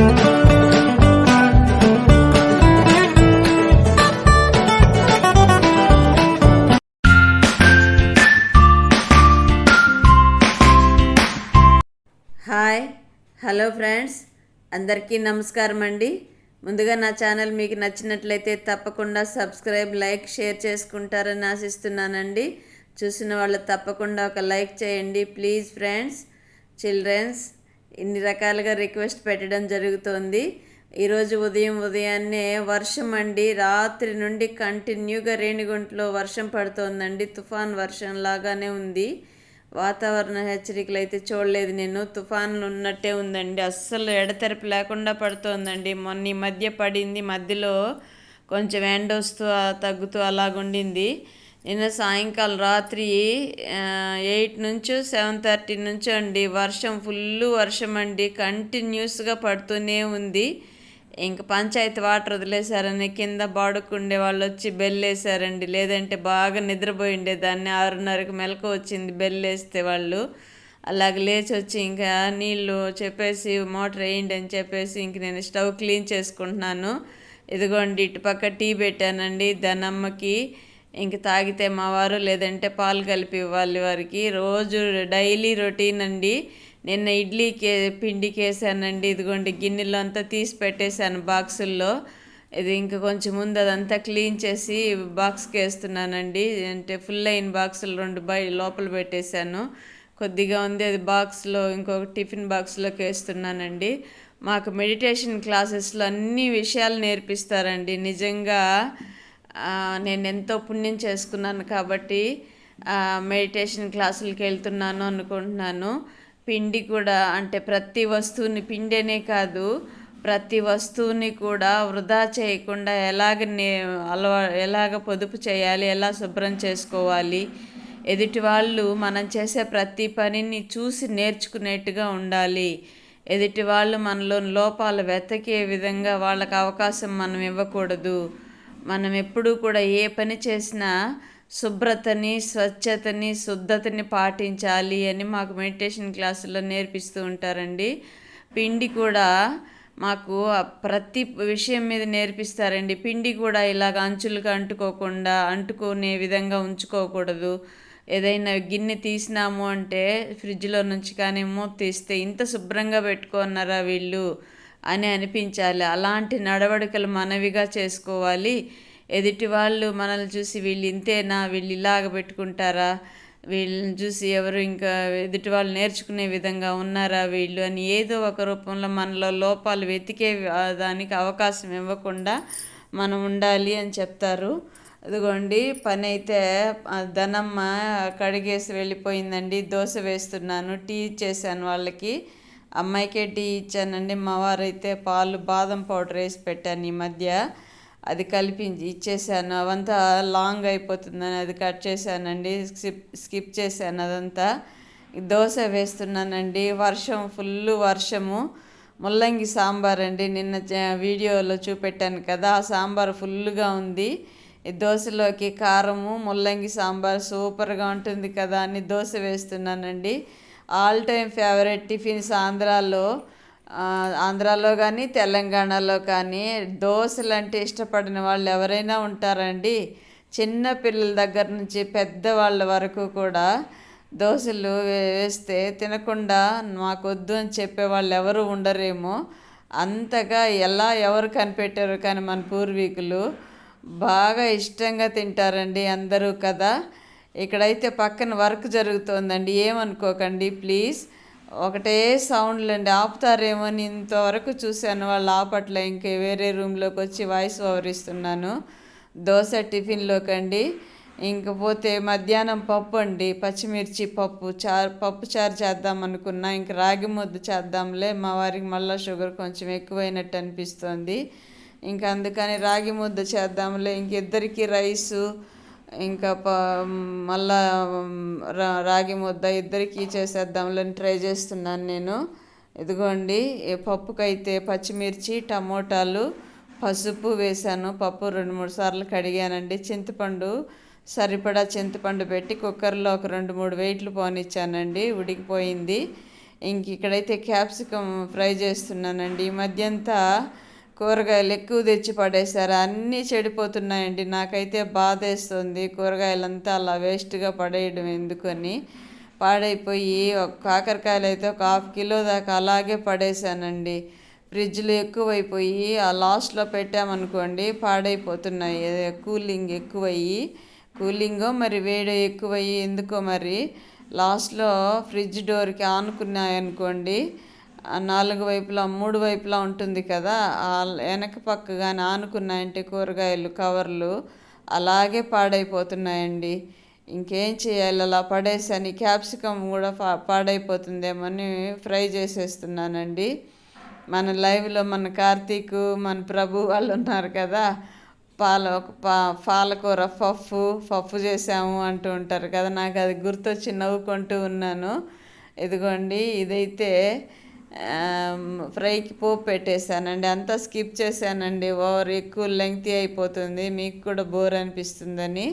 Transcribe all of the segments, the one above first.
Hi hello friends అందరికీ నమస్కారం అండి. ముందుగా నా ఛానల్ మీకు నచ్చినట్లయితే తప్పకుండా సబ్స్క్రైబ్ లైక్ షేర్ చేసుకుంటారని ఆశిస్తున్నానండి. చూసిన వాళ్ళు తప్పకుండా ఒక లైక్ చేయండి ప్లీజ్ ఫ్రెండ్స్ చిల్డ్రన్స్. ఇన్ని రకాలుగా రిక్వెస్ట్ పెట్టడం జరుగుతోంది. ఈరోజు ఉదయం ఉదయాన్నే వర్షం అండి. రాత్రి నుండి కంటిన్యూగా రేణిగుంటలో వర్షం పడుతోందండి. తుఫాన్ వర్షం లాగానే ఉంది. వాతావరణ హెచ్చరికలు అయితే చూడలేదు నేను. తుఫాన్లు ఉన్నట్టే ఉందండి. అస్సలు ఎడతెరపు లేకుండా పడుతోందండి. మొన్న ఈ మధ్య పడింది. మధ్యలో కొంచెం ఎండ వస్తూ తగ్గుతూ అలాగుండింది. నిన్న సాయంకాలం రాత్రి ఎయిట్ నుంచి సెవెన్ థర్టీ నుంచి అండి. వర్షం ఫుల్ వర్షం అండి. కంటిన్యూస్గా పడుతూనే ఉంది. ఇంక పంచాయతీ వాటర్ వదిలేశారని కింద బాడుకుండే వాళ్ళు వచ్చి బెల్లేసారండి లేదంటే బాగా నిద్రపోయి ఉండేదాన్ని. ఆరున్నరకు మెలకు వచ్చింది బెల్లేస్తే వాళ్ళు. అలాగే లేచి వచ్చి ఇంకా నీళ్ళు చెప్పేసి మోటార్ వేయండి అని చెప్పేసి ఇంక నేను స్టవ్ క్లీన్ చేసుకుంటున్నాను. ఇదిగోండి ఇటుపక్క టీ పెట్టానండి. దానమ్మకి ఇంక తాగితే మా వారు లేదంటే పాలు కలిపి ఇవ్వాలి వారికి. రోజు డైలీ రొటీన్ అండి. నిన్న ఇడ్లీకి పిండికి వేసానండి ఇదిగోండి గిన్నెలో అంతా తీసి పెట్టేశాను బాక్సుల్లో. ఇది ఇంకా కొంచెం ముందు అదంతా క్లీన్ చేసి బాక్స్కి వేస్తున్నానండి అంటే ఫుల్ అయిన బాక్సులు రెండు బై లోపల పెట్టేశాను. కొద్దిగా ఉంది అది బాక్స్లో ఇంకొక టిఫిన్ బాక్స్లోకి వేస్తున్నానండి మాకు మెడిటేషన్ క్లాసెస్లో అన్ని విషయాలు నేర్పిస్తారండి. నిజంగా నేను ఎంతో పుణ్యం చేసుకున్నాను కాబట్టి మెడిటేషన్ క్లాసులకి వెళ్తున్నాను అనుకుంటున్నాను. పిండి కూడా అంటే ప్రతి వస్తువుని పిండినే కాదు ప్రతి వస్తువుని కూడా వృధా చేయకుండా ఎలాగ నే అలవా ఎలాగ పొదుపు చేయాలి ఎలా శుభ్రం చేసుకోవాలి ఎదుటి వాళ్ళు మనం చేసే ప్రతి పనిని చూసి నేర్చుకునేట్టుగా ఉండాలి. ఎదుటి వాళ్ళు మనలో లోపాలు వెతకే విధంగా వాళ్ళకి అవకాశం మనం ఇవ్వకూడదు. మనం ఎప్పుడూ కూడా ఏ పని చేసినా శుభ్రతని స్వచ్ఛతని శుద్ధతని పాటించాలి అని మాకు మెడిటేషన్ క్లాసుల్లో నేర్పిస్తూ ఉంటారండి. పిండి కూడా మాకు ప్రతి విషయం మీద నేర్పిస్తారండి. పిండి కూడా ఇలాగ అంచులకు అంటుకోకుండా అంటుకునే విధంగా ఉంచుకోకూడదు. ఏదైనా గిన్నె తీసినాము అంటే ఫ్రిడ్జ్లో నుంచి కానీ మూత తీస్తే ఇంత శుభ్రంగా పెట్టుకున్నారా వీళ్ళు? అని అనిపించాలి. అలాంటి నడవడికలు మనవిగా చేసుకోవాలి. ఎదుటి వాళ్ళు మనల్ని చూసి వీళ్ళు ఇంతేనా? వీళ్ళు ఇలాగ పెట్టుకుంటారా? వీళ్ళని చూసి ఎవరు ఇంకా ఎదుటి వాళ్ళు నేర్చుకునే విధంగా ఉన్నారా వీళ్ళు అని ఏదో ఒక రూపంలో మనలో లోపాలు వెతికే దానికి అవకాశం ఇవ్వకుండా మనం ఉండాలి అని చెప్తారు. అదిగోండి పని అయితే ధనమ్మ కడిగేసి వెళ్ళిపోయిందండి. దోశ వేస్తున్నాను. టీ ఇచ్చేసాను వాళ్ళకి. అమ్మాయికే టీ ఇచ్చానండి. మా వారైతే పాలు బాదం పౌడర్ వేసి పెట్టాను ఈ మధ్య. అది కలిపి ఇచ్చేసాను. అవంతా లాంగ్ అయిపోతుందని అది కట్ చేశానండి. స్కిప్ స్కిప్ చేశాను అదంతా. దోశ వేస్తున్నానండి. వర్షం ఫుల్ వర్షము. ముల్లంగి సాంబార్ అండి. నిన్న వీడియోలో చూపెట్టాను కదా ఆ సాంబార్ ఫుల్గా ఉంది. ఈ దోశలోకి కారము ముల్లంగి సాంబార్ సూపర్గా ఉంటుంది కదా అని దోశ వేస్తున్నానండి. ఆల్ టైమ్ ఫేవరెట్ టిఫిన్స్ ఆంధ్రాలో ఆంధ్రాలో కానీ తెలంగాణలో కానీ దోశలు అంటే ఇష్టపడిన వాళ్ళు ఎవరైనా ఉంటారండి. చిన్న పిల్లల దగ్గర నుంచి పెద్దవాళ్ళ వరకు కూడా దోశలు వేస్తే తినకుండా మాకొద్దు అని చెప్పే వాళ్ళు ఎవరు ఉండరేమో. అంతగా ఎలా ఎవరు కనిపెట్టారు కానీ మన పూర్వీకులు బాగా ఇష్టంగా తింటారండి అందరూ కదా. ఇక్కడైతే పక్కన వర్క్ జరుగుతోందండి ఏమనుకోకండి ప్లీజ్. ఒకటే సౌండ్లండి ఆపుతారేమో అని ఇంతవరకు చూశాను వాళ్ళు ఆపట్ల ఇంకే వేరే రూమ్లోకి వచ్చి వాయిస్ ఓవర్ ఇస్తున్నాను. దోశ టిఫిన్లోకి అండి ఇంకపోతే మధ్యాహ్నం పప్పు అండి పచ్చిమిర్చి పప్పు చారు పప్పు చారు చేద్దాం అనుకున్నా ఇంక రాగి ముద్ద చేద్దాంలే మా వారికి మళ్ళీ షుగర్ కొంచెం ఎక్కువైనట్టు అనిపిస్తుంది. ఇంక అందుకని రాగి ముద్ద చేద్దాంలే ఇంక ఇద్దరికి రైసు ఇంకా ప మళ్ళా రాగి ముద్ద ఇద్దరికి చేసేద్దాంలని ట్రై చేస్తున్నాను నేను. ఇదిగోండి పప్పుకైతే పచ్చిమిర్చి టమోటాలు పసుపు వేసాను పప్పు రెండు మూడు సార్లు కడిగానండి. చింతపండు సరిపడా చింతపండు పెట్టి కుక్కర్లో ఒక రెండు మూడు వెయిట్లు పోనిచ్చానండి. ఉడికిపోయింది. ఇంక ఇక్కడైతే క్యాప్సికమ్ ఫ్రై చేస్తున్నానండి. ఈ మధ్య అంతా కూరగాయలు ఎక్కువ తెచ్చి పడేశారు. అన్నీ చెడిపోతున్నాయండి. నాకైతే బాధేస్తుంది. కూరగాయలంతా అలా వేస్ట్గా పడేయడం ఎందుకని. పాడైపోయి ఒక కాకరకాయలు అయితే ఒక హాఫ్ కిలో దాకా అలాగే పడేశానండి. ఫ్రిడ్జ్లు ఎక్కువైపోయి ఆ లాస్ట్లో పెట్టామనుకోండి పాడైపోతున్నాయి. కూలింగ్ ఎక్కువయ్యి కూలింగో మరి వేడి ఎక్కువయ్యి ఎందుకో మరి లాస్ట్లో ఫ్రిడ్జ్ డోర్కి ఆనుకున్నాయనుకోండి నాలుగు వైపులా మూడు వైపులా ఉంటుంది కదా. వెనక పక్క కానీ ఆనుకున్నాయంటే కూరగాయలు కవర్లు అలాగే పాడైపోతున్నాయండి. ఇంకేం చేయాలి? అలా పడేసాను క్యాప్సికమ్ కూడా పాడైపోతుందేమో అని ఫ్రై చేసేస్తున్నానండి. మన లైవ్లో మన కార్తీక్ మన ప్రభు వాళ్ళు ఉన్నారు కదా. పాల పా పాలకూర పప్పు పప్పు చేసాము అంటూ ఉంటారు కదా. నాకు అది గుర్తొచ్చి నవ్వుకుంటూ ఉన్నాను. ఇదిగోండి ఇదైతే ఫ్రైకి పోపు పెట్టేశానండి. అంతా స్కిప్ చేశానండి. ఓవర్ ఎక్కువ లెంగ్తీ అయిపోతుంది. మీకు కూడా బోర్ అనిపిస్తుందని.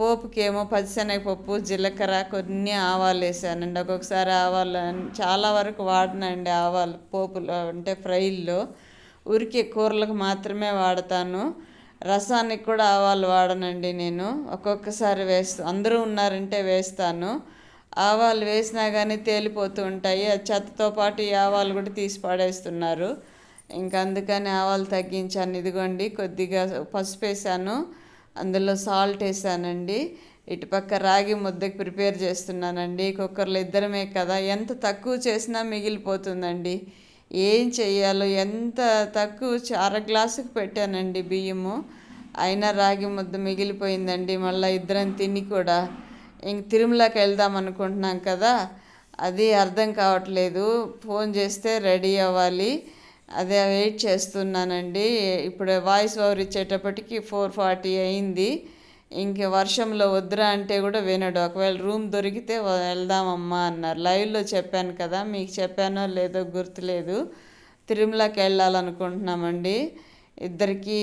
పోపుకి ఏమో పచ్చిశనగపప్పు జీలకర్ర కొన్ని ఆవాలు వేసానండి. ఒక్కొక్కసారి ఆవాలు చాలా వరకు వాడినండి ఆవాలు పోపులో అంటే ఫ్రైల్లో. ఉరికే కూరలకు మాత్రమే వాడతాను. రసానికి కూడా ఆవాలు వాడనండి నేను. ఒక్కొక్కసారి వేస్తా అందరూ ఉన్నారంటే వేస్తాను. ఆవాలు వేసినా కానీ తేలిపోతూ ఉంటాయి ఆ చెత్తతో పాటు ఈ ఆవాలు కూడా తీసి పడేస్తున్నారు. ఇంకా అందుకని ఆవాలు తగ్గించాను. ఇదిగోండి కొద్దిగా పసుపు వేసాను. అందులో సాల్ట్ వేసానండి. ఇటుపక్క రాగి ముద్దకి ప్రిపేర్ చేస్తున్నానండి. కుక్కర్లో ఇద్దరమే కదా. ఎంత తక్కువ చేసినా మిగిలిపోతుందండి. ఏం చెయ్యాలో ఎంత తక్కువ అర గ్లాసుకు పెట్టానండి బియ్యము. అయినా రాగి ముద్ద మిగిలిపోయిందండి. మళ్ళీ ఇద్దరం తిని కూడా ఇంక తిరుమలకి వెళ్దాం అనుకుంటున్నాం కదా అది అర్థం కావట్లేదు. ఫోన్ చేస్తే రెడీ అవ్వాలి. అదే వెయిట్ చేస్తున్నానండి. ఇప్పుడు వాయిస్ ఓవర్ ఇచ్చేటప్పటికి ఫోర్ ఫార్టీ అయింది. ఇంక వర్షంలో వద్దురా అంటే కూడా వినడు. ఒకవేళ రూమ్ దొరికితే వెళ్దామమ్మా అన్నారు. లైవ్లో చెప్పాను కదా మీకు చెప్పానో లేదో గుర్తులేదు. తిరుమలకి వెళ్ళాలనుకుంటున్నామండి. ఇద్దరికి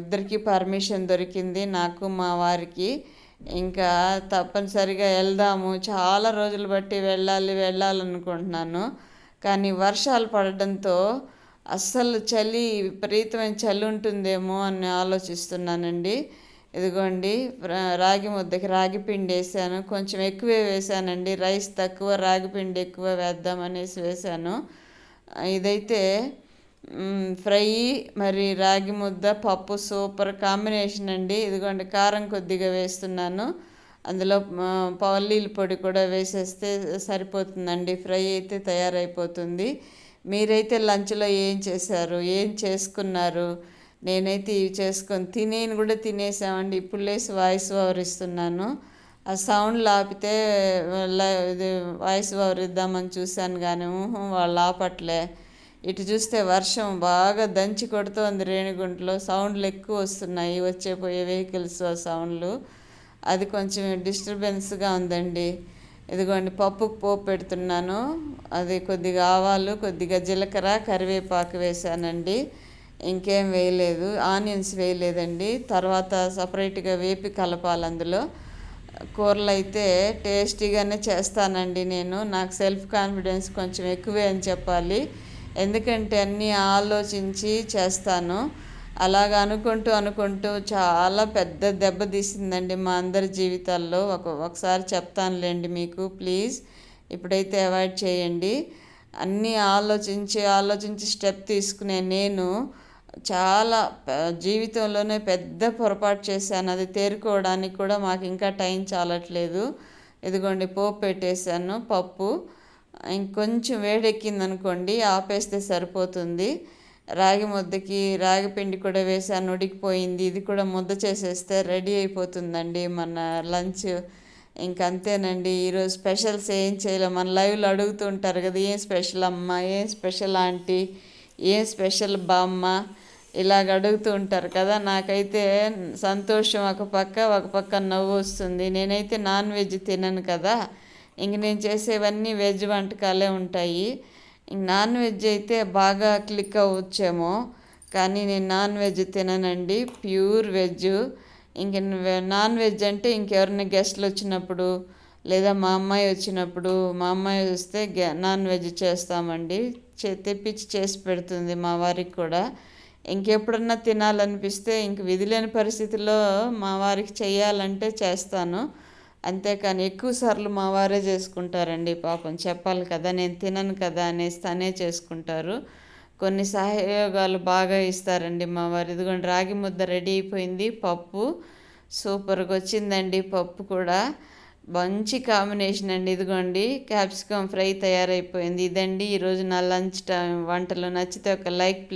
ఇద్దరికి పర్మిషన్ దొరికింది నాకు మా వారికి. ఇంకా తప్పనిసరిగా వెళ్దాము. చాలా రోజులు బట్టి వెళ్ళాలి వెళ్ళాలనుకుంటున్నాను. కానీ వర్షాలు పడడంతో అస్సలు చలి విపరీతమైన చలి ఉంటుందేమో అని ఆలోచిస్తున్నానండి. ఇదిగోండి రాగి ముద్దకి రాగి పిండి వేసాను. కొంచెం ఎక్కువే వేసానండి. రైస్ తక్కువ రాగి పిండి ఎక్కువ వేద్దామనేసి వేసాను. ఇదైతే ఫ్రై మరి రాగి ముద్ద పప్పు సూపర్ కాంబినేషన్ అండి. ఇదిగోండి కారం కొద్దిగా వేస్తున్నాను. అందులో పల్లీల పొడి కూడా వేసేస్తే సరిపోతుందండి. ఫ్రై అయితే తయారైపోతుంది. మీరైతే లంచ్లో ఏం చేశారు? ఏం చేసుకున్నారు? నేనైతే ఇవి చేసుకొని తినేని కూడా తినేసామండి. ఇప్పుడు లేసి వాయిస్ ఓవర్ ఇస్తున్నాను. ఆ సౌండ్ లాపితే ఇది వాయిస్ ఓవర్ ఇద్దామని చూశాను కానీ వాళ్ళు ఆపట్లే. ఇటు చూస్తే వర్షం బాగా దంచి కొడుతోంది రేణిగుంటలో. సౌండ్లు ఎక్కువ వస్తున్నాయి వచ్చే పోయే వెహికల్స్ సౌండ్లు. అది కొంచెం డిస్టర్బెన్స్గా ఉందండి. ఇదిగోండి పప్పుకు పోపు పెడుతున్నాను. అది కొద్దిగా ఆవాలు కొద్దిగా జీలకర్ర కరివేపాకు వేసానండి ఇంకేం వేయలేదు ఆనియన్స్ వేయలేదండి. తర్వాత సపరేట్గా వేపి కలపాలి అందులో. కూరలు అయితే టేస్టీగానే చేస్తానండి నేను. నాకు సెల్ఫ్ కాన్ఫిడెన్స్ కొంచెం ఎక్కువే అని చెప్పాలి. ఎందుకంటే అన్నీ ఆలోచించి చేస్తాను. అలాగ అనుకుంటూ అనుకుంటూ చాలా పెద్ద దెబ్బ తీసిందండి మా అందరి జీవితాల్లో. ఒక ఒకసారి చెప్తానులేండి మీకు ప్లీజ్. ఇప్పుడైతే అవాయిడ్ చేయండి. అన్నీ ఆలోచించి ఆలోచించి స్టెప్ తీసుకునే నేను చాలా జీవితంలోనే పెద్ద పొరపాటు చేశాను. అది తేరుకోవడానికి కూడా మాకు ఇంకా టైం చాలట్లేదు. ఇదిగోండి పోపు పెట్టేశాను పప్పు. ఇంకొంచెం వేడెక్కింది అనుకోండి ఆపేస్తే సరిపోతుంది. రాగి ముద్దకి రాగి పిండి కూడా వేసాను ఉడికిపోయింది ఇది కూడా ముద్ద చేసేస్తే రెడీ అయిపోతుందండి మన లంచ్. ఇంకంతేనండి ఈరోజు స్పెషల్స్ ఏం చేయలేము మన లైవ్లో అడుగుతుంటారు కదా ఏం స్పెషల్ అమ్మ ఏం స్పెషల్ ఆంటీ ఏం స్పెషల్ బామ్మ? ఇలాగ అడుగుతూ ఉంటారు కదా నాకైతే సంతోషం. ఒక పక్క ఒక పక్క నవ్వు వస్తుంది. నేనైతే నాన్ వెజ్ తినను కదా. ఇంక నేను చేసేవన్నీ వెజ్ వంటకాలే ఉంటాయి. నాన్ వెజ్ అయితే బాగా క్లిక్ అవ్వచ్చేమో కానీ నేను నాన్ వెజ్ తిననండి ప్యూర్ వెజ్. ఇంక నాన్ వెజ్ అంటే ఇంకెవరైనా గెస్ట్లు వచ్చినప్పుడు లేదా మా అమ్మాయి వచ్చినప్పుడు మా అమ్మాయి వస్తే గ్యా నాన్ వెజ్ చేస్తామండి. చే తెప్పించి చేసి పెడుతుంది మా వారికి కూడా. ఇంకెప్పుడన్నా తినాలనిపిస్తే ఇంక విధి లేని పరిస్థితుల్లో మా వారికి చేయాలంటే చేస్తాను. అంతేకాని ఎక్కువ సార్లు మా వారే చేసుకుంటారండి పాపం. చెప్పాలి కదా నేను తినను కదా అనేసి తనే చేసుకుంటారు. కొన్ని సహయోగాలు బాగా ఇస్తారండి మా వారు. ఇదిగోండి రాగి ముద్ద రెడీ అయిపోయింది పప్పు సూపర్గా వచ్చిందండి పప్పు కూడా. మంచి కాంబినేషన్ అండి ఇదిగోండి క్యాప్సికమ్ ఫ్రై తయారైపోయింది. ఇదండి ఈరోజు నా లంచ్ టైం. వంటలు నచ్చితే ఒక లైక్